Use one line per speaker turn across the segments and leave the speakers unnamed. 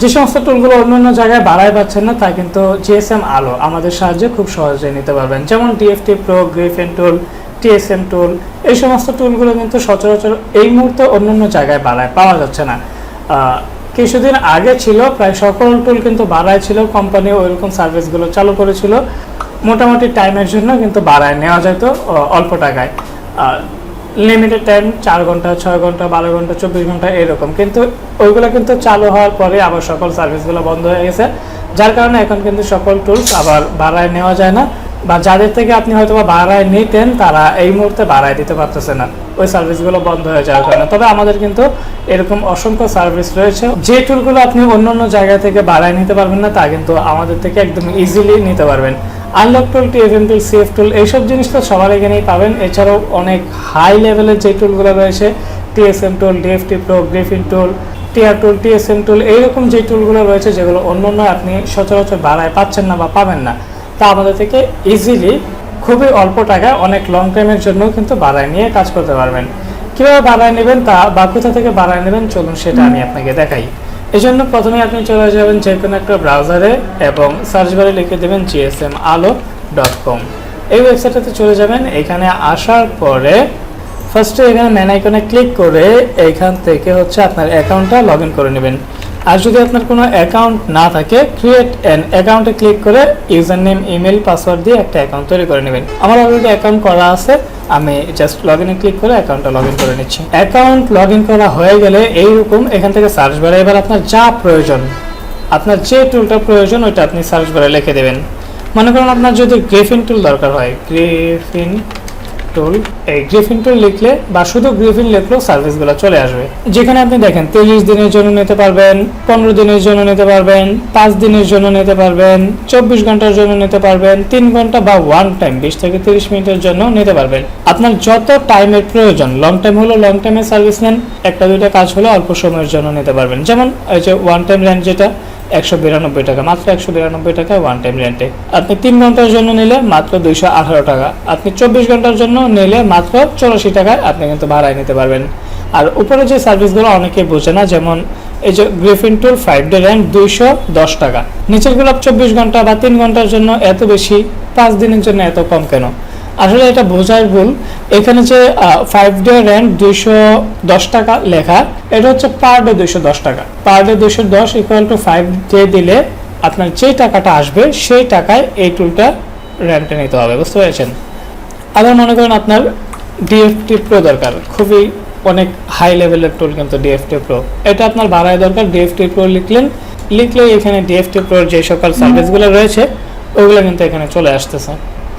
যে সমস্ত টুলগুলো অন্য অন্য জায়গায় বাড়ায় পাচ্ছেন না, তা কিন্তু জিএসএম আলো আমাদের সাহায্যে খুব সহজে নিতে পারবেন। যেমন DFT pro Griffin tool TSM tool এই সমস্ত টুলগুলো কিন্তু সচরাচর এই মুহূর্তে অন্য জায়গায় বাড়ায়, পাওয়া যাচ্ছে না। কিছুদিন আগে ছিল, প্রায় সকল টুল কিন্তু বাড়ায় ছিল কোম্পানি ওইরকম সার্ভিসগুলো চালু করেছিল। মোটামুটি টাইমের জন্য কিন্তু বাড়ায়, নেওয়া যেত অল্প টাকায়। লিমিটেড টাইম চার ঘণ্টা, ছয় ঘণ্টা, বারো ঘণ্টা, চব্বিশ ঘণ্টা এরকম। কিন্তু ওইগুলো কিন্তু চালু হওয়ার পরে আবার সকল সার্ভিসগুলো বন্ধ হয়ে গেছে। যার কারণে এখন কিন্তু সকল টুলস আবার ভাড়ায় নেওয়া যায় না। বা যাদের থেকে আপনি হয়তো বা ভাড়ায় নিতেন, তারা এই মুহূর্তে ভাড়ায় দিতে পারতেছে না। ওই সার্ভিসগুলো বন্ধ হয়ে যাওয়ার কারণে। তবে আমাদের কিন্তু এরকম অসংখ্য সার্ভিস রয়েছে। যে টুলগুলো আপনি অন্য অন্য জায়গা থেকে ভাড়ায় নিতে পারবেন না, তা কিন্তু আমাদের থেকে একদম ইজিলি নিতে পারবেন। Unlock tool TFM tool CF tool এইসব জিনিস তো সবার এখানেই পাবেন। এছাড়াও অনেক হাই লেভেলের যে টুলগুলো রয়েছে TSM tool DFT pro Griffin tool TR tool TSM tool এইরকম যে টুলগুলো রয়েছে, যেগুলো অন্য অন্য আপনি সচরাচর বাড়ায় পাচ্ছেন না বা পাবেন না, তা আমাদের থেকে ইজিলি খুবই অল্প টাকায়, অনেক লং টাইমের জন্য কিন্তু বাড়ায় নিয়ে কাজ করতে পারবেন। কীভাবে বাড়ায় নেবেন তা বা কোথা থেকে বাড়ায় নেবেন, চলুন সেটা আমি আপনাকে দেখাই। এই জন্য প্রথমে আপনি চলে যাবেন যে কোনো একটা ব্রাউজারে এবং সার্চ বারে লিখে দেবেন জিএসএম আলো ডট কম এই ওয়েবসাইটটাতে চলে যাবেন। এখানে আসার পরে ফার্স্টে এখানে ম্যান আইকনে ক্লিক করে এইখান থেকে হচ্ছে আপনার অ্যাকাউন্টটা লগ ইন করে নেবেন। আর যদি আপনার কোনো অ্যাকাউন্ট না থাকে ক্রিয়েট অ্যান অ্যাকাউন্টে ক্লিক করে ইউজার নেম ইমেল পাসওয়ার্ড দিয়ে একটা অ্যাকাউন্ট তৈরি করে নেবেন। আমার অলরেডি অ্যাকাউন্ট করা আছে। আমি জাস্ট লগ ইনে ক্লিক করে অ্যাকাউন্টটা লগ ইন করে নিচ্ছি। অ্যাকাউন্ট লগ ইন করা হয়ে গেলে এইরকম এখান থেকে সার্চ বারে এবার আপনার যা প্রয়োজন, আপনার যে টুলটা প্রয়োজন ওইটা আপনি সার্চ বারে লিখে দেবেন। মনে করেন আপনার যদি গ্রিফিন টুল দরকার হয় গ্রিফিন টুল এই গ্রিফিন টুল লিখলে বা শুধু গ্রিফিন লিখলেও সার্ভিসগুলো চলে আসবে। যেখানে আপনি দেখেন তিরিশ দিনের জন্য নিতে পারবেন, পনেরো দিনের জন্য নিতে পারবেন, পাঁচ দিনের জন্য নিতে পারবেন, চব্বিশ ঘণ্টার জন্য নিতে পারবেন, তিন ঘণ্টা বা ওয়ান টাইম বিশ থেকে তিরিশ মিনিটের জন্য নিতে পারবেন। আপনার যত টাইমের প্রয়োজন লং টাইম হলো লং টাইমের সার্ভিস নেন, একটা দুইটা কাজ হলে, অল্প সময়ের জন্য নিতে পারবেন। যেমন এই যে ওয়ান টাইম রেন্ট যেটা একশো বিরানব্বই টাকা, মাত্র একশো বিরানব্বই টাকা ওয়ান টাইম রেন্টে আপনি তিন ঘণ্টার জন্য নিলে মাত্র দুইশো আঠারো টাকা। আপনি চব্বিশ ঘণ্টার জন্য নিলে মাত্র চৌরাশি টাকায় আপনি কিন্তু ভাড়ায় নিতে পারবেন। আর উপরে যে সার্ভিসগুলো অনেকে বোঝে না, যেমন এই যে Griffin tool five day rent দুইশো দশ টাকা। নিচেরগুলো চব্বিশ ঘণ্টা বা তিন ঘণ্টার জন্য এত বেশি, পাঁচ দিনের জন্য এত কম কেন? আসলে এটা বোঝার ভুল। এখানে যে ফাইভ ডে রেন্ট দুইশো দশ টাকা লেখা, এটা হচ্ছে পার ডে দুইশো দশ টাকা। পার ডে দুইশো দশ ইকুয়াল টু ফাইভ ডে দিলে আপনার যে টাকাটা আসবে, সেই টাকায় এই টুলটা রেন্টে নিতে হবে, বুঝতে পেরেছেন? আবার মনে করেন আপনার ডিএফটি প্রো দরকার, খুবই অনেক হাই লেভেলের টুল কিন্তু ডিএফটি প্রো এটা আপনার ভাড়ায় দরকার ডিএফটি প্রো লিখলেন লিখলে এখানে ডিএফটি প্রোর যে সকল সার্ভিসগুলো রয়েছে, ওগুলো কিন্তু এখানে চলে আসতেছে।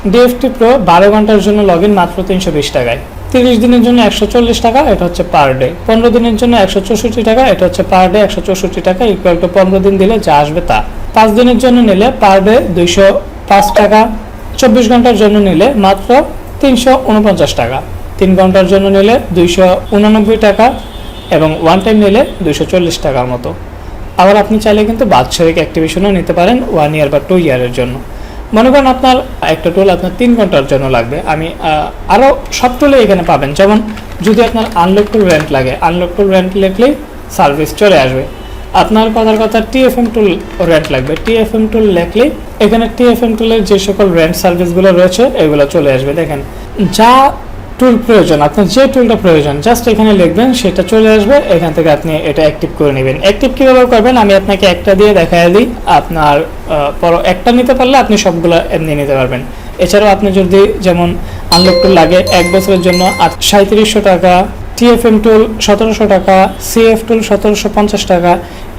ডিএফটি প্রো বারো ঘণ্টার জন্য লগ ইন মাত্র তিনশো বিশ টাকায়। তিরিশ দিনের জন্য একশো চল্লিশ টাকা, এটা হচ্ছে পার ডে পনেরো দিনের জন্য একশো চৌষট্টি টাকা, এটা হচ্ছে পার ডে একশো চৌষট্টি টাকা ইকুয়াল টু পনেরো দিন দিলে যা আসবে তা। পাঁচ দিনের জন্য নিলে পার ডে দুইশো পাঁচ টাকা, চব্বিশ ঘণ্টার জন্য নিলে মাত্র তিনশো উনপঞ্চাশ টাকা। তিন ঘণ্টার জন্য নিলে দুইশো উনানব্বই টাকা এবং ওয়ান টাইম নিলে দুইশো চল্লিশ টাকার মতো। আবার আপনি চাইলে কিন্তু বাৎসরিক অ্যাক্টিভেশনও নিতে পারেন ওয়ান ইয়ার বা টু ইয়ারের জন্য। মনে করেন আপনার একটা টোল আপনার তিন ঘণ্টার জন্য লাগবে। আমি আরও সব টোলে এখানে পাবেন। যেমন যদি আপনার আনলক টুল রেন্ট লাগে আনলক টুল রেন্ট লিখলেই সার্ভিস চলে আসবে। আপনার কথার কথা টিএফএম টুল রেন্ট লাগবে। টিএফএম টুল লেখলেই এখানে টিএফএম টুলের যে সকল রেন্ট সার্ভিসগুলো রয়েছে, এগুলো চলে আসবে। দেখেন, যা টুল প্রয়োজন। আপনার যে টুলটা প্রয়োজন জাস্ট এখানে লিখবেন, সেটা চলে আসবে। এখান থেকে আপনি এটা অ্যাক্টিভ করে নেবেন। অ্যাক্টিভ কীভাবে করবেন? আমি আপনাকে একটা দিয়ে দেখাই দিই। আপনার পর, একটা নিতে পারলে আপনি সবগুলো এমনি নিতে পারবেন। এছাড়াও আপনি যদি যেমন আনলক টুল লাগে, এক বছরের জন্য সাঁত্রিশশো টাকা টিএফএম টুল সতেরোশো টাকা সিএফ টুল সতেরোশো পঞ্চাশ টাকা,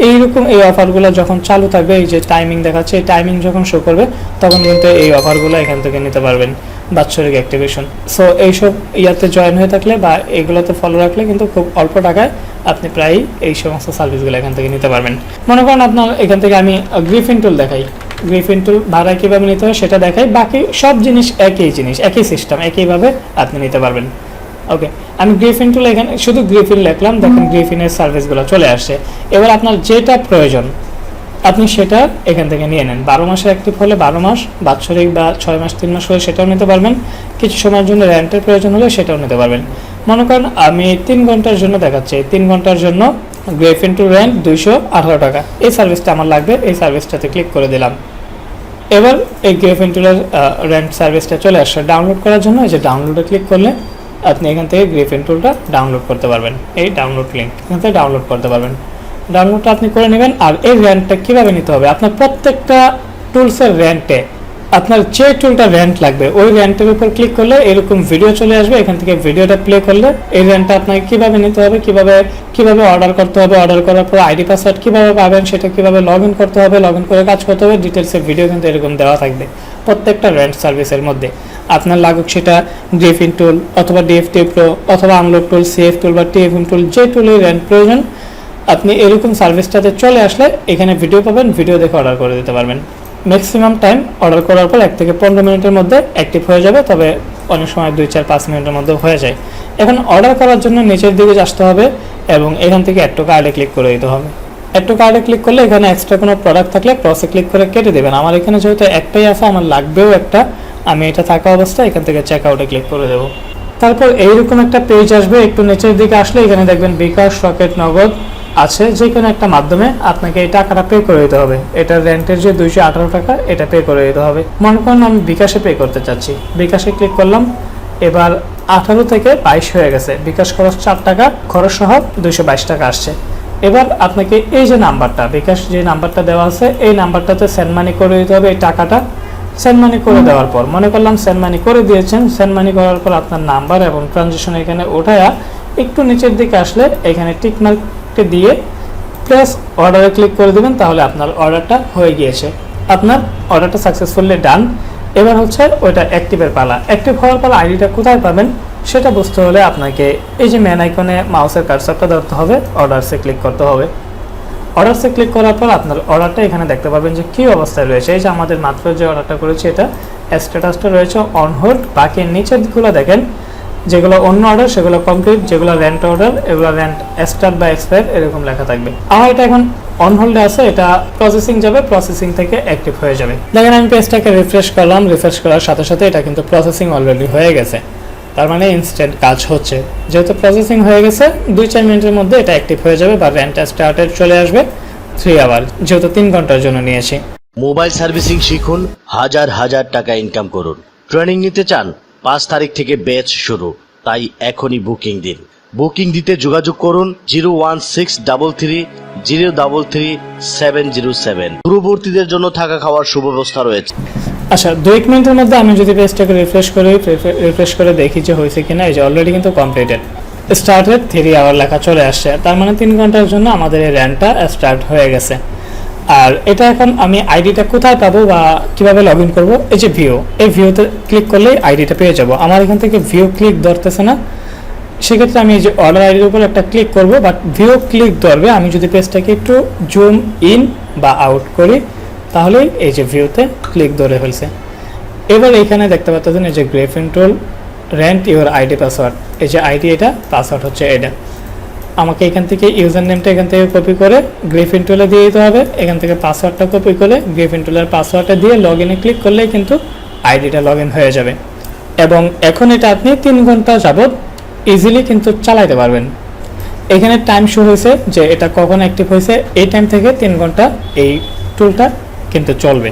এইরকম এই অফারগুলো যখন চালু থাকবে, এই যে টাইমিং দেখাচ্ছে, এই টাইমিং যখন শো করবে, তখন কিন্তু এই অফারগুলো এখান থেকে নিতে পারবেন। বাৎসরিক অ্যাক্টিভেশন সো এইসব ইয়াতে জয়েন হয়ে থাকলে বা এগুলোতে ফলো রাখলে কিন্তু খুব অল্প টাকায় আপনি প্রায় এই সমস্ত সার্ভিসগুলো এখান থেকে নিতে পারবেন। মনে করেন আপনার এখান থেকে আমি গ্রিফিন টুল দেখাই। গ্রিফিন টুল ভাড়া কীভাবে নিতে হয় সেটা দেখাই। বাকি সব জিনিস একই জিনিস একই সিস্টেম একইভাবে আপনি নিতে পারবেন। ওকে আমি গ্রিফিন টুল এখানে শুধু গ্রিফিন লিখলাম দেখেন গ্রিফিনের সার্ভিসগুলো চলে আসছে। এবার আপনার যেটা প্রয়োজন আপনি সেটা এখান থেকে নিয়ে নেন। বারো মাসের অ্যাক্টিভ হলে বারো মাস, বাৎসরিক বা ছয় মাস, তিন মাস হলে সেটাও নিতে পারবেন। কিছু সময়ের জন্য র্যান্টের প্রয়োজন হলে সেটাও নিতে পারবেন। মনে করেন আমি তিন ঘণ্টার জন্য দেখাচ্ছি। তিন ঘণ্টার জন্য গ্রেফিন টু র্যান্ট দুইশো আঠারো টাকা। এই সার্ভিসটা আমার লাগবে। এই সার্ভিসটাতে ক্লিক করে দিলাম। এবার এই গ্রেফিন টুলের রেন্ট সার্ভিসটা চলে আসছে। ডাউনলোড করার জন্য এই যে ডাউনলোডে ক্লিক করলে আপনি এখান থেকে গ্রেফিন টুলটা ডাউনলোড করতে পারবেন। এই ডাউনলোড লিঙ্ক এখান থেকে ডাউনলোড করতে পারবেন। ডাউনলোডটা আপনি করে নেবেন আর এই র্যান্টটা কীভাবে নিতে হবে? আপনার প্রত্যেকটা টুলসের র্যান্টে আপনার যে টুলটা র্যান্ট লাগবে, ওই র্যান্টের উপর ক্লিক করলে এরকম ভিডিও চলে আসবে। এখান থেকে ভিডিওটা প্লে করলে এই র্যান্টটা আপনাকে কীভাবে নিতে হবে, কীভাবে কীভাবে অর্ডার করতে হবে? অর্ডার করার পর আইডি পাসওয়ার্ড কীভাবে পাবেন, সেটা কীভাবে লগ ইন করতে হবে? লগ ইন করে কাজ করতে হবে। ডিটেলসের ভিডিও কিন্তু এরকম দেওয়া থাকবে প্রত্যেকটা র্যান্ট সার্ভিসের মধ্যে। আপনার লাগুক সেটা গ্রিফিন টুল অথবা ডিএফটি প্রো অথবা আনলক টুল সিএফ টুল বা টিএফএম টুল যে টুলের র্যান্ট প্রয়োজন আপনি এরকম সার্ভিসটাতে চলে আসলে এখানে ভিডিও পাবেন ভিডিও দেখে অর্ডার করে দিতে পারবেন। ম্যাক্সিমাম টাইম অর্ডার করার পর এক থেকে পনেরো মিনিটের মধ্যে অ্যাক্টিভ হয়ে যাবে, তবে অনেক সময় দুই, চার, পাঁচ মিনিটের মধ্যে হয়ে যায়। এখন অর্ডার করার জন্য নিচের দিকে আসতে হবে এবং এখান থেকে একটু কার্ডে ক্লিক করে দিতে হবে। একটু কার্ডে ক্লিক করলে এখানে এক্সট্রা কোনো প্রোডাক্ট থাকলে ক্রসে ক্লিক করে কেটে দেবেন। আমার এখানে যেহেতু একটাই আছে, আমার লাগবেও একটা, আমি এটা থাকা অবস্থায় এখান থেকে চেক আউটে ক্লিক করে দেবো। তারপর এইরকম একটা পেজ আসবে, একটু নিচের দিকে আসলে এখানে দেখবেন বিকাশ রকেট নগদ। আছে যে কোনো একটা মাধ্যমে আপনাকে এই টাকাটা পে করে দিতে হবে। এটার রেন্টের যে দুইশো আঠারো টাকা, এটা পে করে দিতে হবে। মনে করুন আমি বিকাশে পে করতে চাচ্ছি। বিকাশে ক্লিক করলাম। এবার আঠারো থেকে বাইশ হয়ে গেছে। বিকাশ খরচ চার টাকা, খরচ সহ দুইশো বাইশ টাকা আসছে। এবার আপনাকে এই যে নাম্বারটা, বিকাশ যে নাম্বারটা দেওয়া আছে, এই নাম্বারটাতে সেন্ড মানি করে দিতে হবে এই টাকাটা। সেন্ড মানি করে দেওয়ার পর, মনে করলাম সেন্ড মানি করে দিয়েছেন। সেন্ড মানি করার পর আপনার নাম্বার এবং ট্রানজেকশন এখানে ওঠায়া একটু নিচের দিকে আসলে এখানে টিক মার্কটি দিয়ে প্লাস অর্ডারে ক্লিক করে দেবেন, তাহলে আপনার অর্ডারটা হয়ে গিয়েছে। আপনার অর্ডারটা সাকসেসফুলি ডান এবার হচ্ছে ওইটা অ্যাক্টিভের পালা। অ্যাক্টিভ হওয়ার পর আইডিটা কোথায় পাবেন, সেটা বুঝতে হলে আপনাকে এই যে ম্যান আইকনে মাউসের কার্সারটা ধরতে হবে অর্ডারসে ক্লিক করতে হবে। অর্ডারসে ক্লিক করার পর আপনার অর্ডারটা এখানে দেখতে পাবেন যে কী অবস্থায় রয়েছে। এই যে আমাদের মাত্র যে অর্ডারটা করেছি, এটা স্ট্যাটাসটা রয়েছে অন হোল্ড বাকি নিচের দিকগুলো দেখেন যেগুলো অন্য অর্ডার সেগুলো কমপ্লিট যেগুলো রেন্ট অর্ডার এগুলো রেন্ট স্টার্ট বা এক্সপায়ার এরকম লেখা থাকবে। আমার এটা এখন অন হোল্ডে আছে, এটা প্রসেসিং যাবে প্রসেসিং থেকে অ্যাক্টিভ হয়ে যাবে। দেখেন আমি পেজটাকে রিফ্রেশ করলাম রিফ্রেশ করার সাথে সাথে এটা কিন্তু প্রসেসিং অলরেডি হয়ে গেছে। তার মানে ইনস্ট্যান্ট কাজ হচ্ছে। যেহেতু প্রসেসিং হয়ে গেছে, দুই চার মিনিটের মধ্যে এটা অ্যাক্টিভ হয়ে যাবে বা রেন্ট স্টার্টেড চলে আসবে থ্রি আওয়ার যেহেতু তিন ঘণ্টার জন্য নিয়েছি।
মোবাইল সার্ভিসিং শিখুন, হাজার হাজার টাকা ইনকাম করুন। ট্রেনিং নিতে চান পাঁচ তারিখ থেকে ব্যাচ শুরু। তাই এখনই বুকিং দিন। বুকিং দিতে যোগাযোগ করুন zero one six double three, zero double three, seven zero seven. দূরবর্তীদের জন্য থাকা খাওয়ার সুব্যবস্থা রয়েছে।
আচ্ছা দু এক মিনিটের মধ্যে আমি যদি পেজটাকে রিফ্রেশ করি রিফ্রেশ করে দেখি যে হয়েছে কিনা, এই যে অলরেডি কিন্তু কমপ্লিটেড স্টার্টেড থ্রি আওয়ার লেখা চলে আসছে। তার মানে তিন ঘণ্টার জন্য আমাদের এই র্যানটা স্টার্ট হয়ে গেছে। আর এটা এখন আমি আইডিটা কোথায় পাবো বা কীভাবে লগ ইন করব? এই যে ভিও এই ভিওতে ক্লিক করলেই আইডিটা পেয়ে যাব। আমার এখান থেকে ভিও ক্লিক ধরতেছে না। সেক্ষেত্রে আমি এই যে অর্ডার আইডির উপর একটা ক্লিক করব বাট ভিও ক্লিক ধরবে। আমি যদি পেজটাকে একটু জুম ইন বা আউট করি তাহলেই এই যে ভিউতে ক্লিক ধরে ফেলছে। এবার এইখানে দেখতে পাচ্ছেন এই যে Griffin tool rent your ID password এই যে আইডি এটা পাসওয়ার্ড হচ্ছে এটা। আমাকে এখান থেকে ইউজার নেমটা এখান থেকে কপি করে গ্রিফিন টুলে দিয়ে দিতে হবে। এখান থেকে পাসওয়ার্ডটা কপি করে গ্রিফিন টুলের পাসওয়ার্ডটা দিয়ে লগ ইনে ক্লিক করলেই কিন্তু আইডিটা লগ ইন হয়ে যাবে। এবং এখন এটা আপনি তিন ঘণ্টা যাবৎ ইজিলি কিন্তু চালাইতে পারবেন। এখানে টাইম শো হয়েছে যে এটা কখন অ্যাক্টিভ হয়েছে, এই টাইম থেকে তিন ঘণ্টা এই টুলটা কিন্তু চলবে।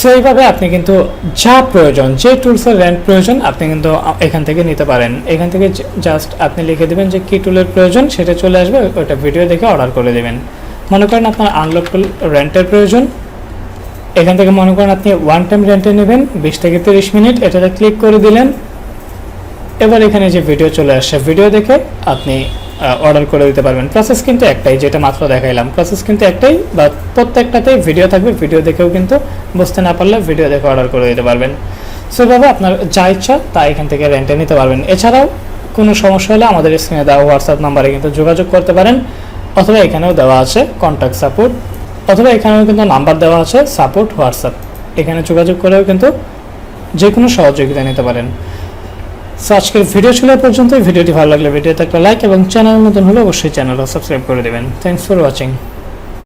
সো এইভাবে আপনি কিন্তু যা প্রয়োজন, যে টুলসের র্যান্ট প্রয়োজন, আপনি কিন্তু এখান থেকে নিতে পারেন। এখান থেকে জাস্ট আপনি লিখে দেবেন যে কী টুলের প্রয়োজন, সেটা চলে আসবে, ওইটা ভিডিও দেখে অর্ডার করে দেবেন। মনে করেন আপনার আনলক টুল রেন্টের প্রয়োজন। এখান থেকে মনে করেন আপনি ওয়ান টাইম রেন্টে নেবেন, বিশ থেকে তিরিশ মিনিট, এটাতে ক্লিক করে দিলেন। এবার এখানে যে ভিডিও চলে আসছে ভিডিও দেখে আপনি অর্ডার করে দিতে পারবেন। প্রসেস কিন্তু একটাই, যেটা মাত্র দেখাইলাম। প্রসেস কিন্তু একটাই, বা প্রত্যেকটাতেই ভিডিও থাকবে ভিডিও দেখেও কিন্তু বুঝতে না পারলে ভিডিও দেখে অর্ডার করে দিতে পারবেন। সেভাবে আপনার যা ইচ্ছা তা এখান থেকে রেন্টে নিতে পারবেন। এছাড়াও কোনো সমস্যা হলে আমাদের স্ক্রিনে দেওয়া হোয়াটসঅ্যাপ নাম্বারে কিন্তু যোগাযোগ করতে পারেন, অথবা এখানেও দেওয়া আছে কন্ট্যাক্ট সাপোর্ট অথবা এখানেও কিন্তু নাম্বার দেওয়া আছে সাপোর্ট হোয়াটসঅ্যাপ এখানে যোগাযোগ করেও কিন্তু যে কোনো সহযোগিতা নিতে পারেন। সো আজকের ভিডিও ছিল পর্যন্ত ভিডিওটি ভালো লাগলে ভিডিওতে একটা লাইক এবং চ্যানেল নতুন হলে অবশ্যই চ্যানেলটা সাবস্ক্রাইব করে দেবেন। Thanks for watching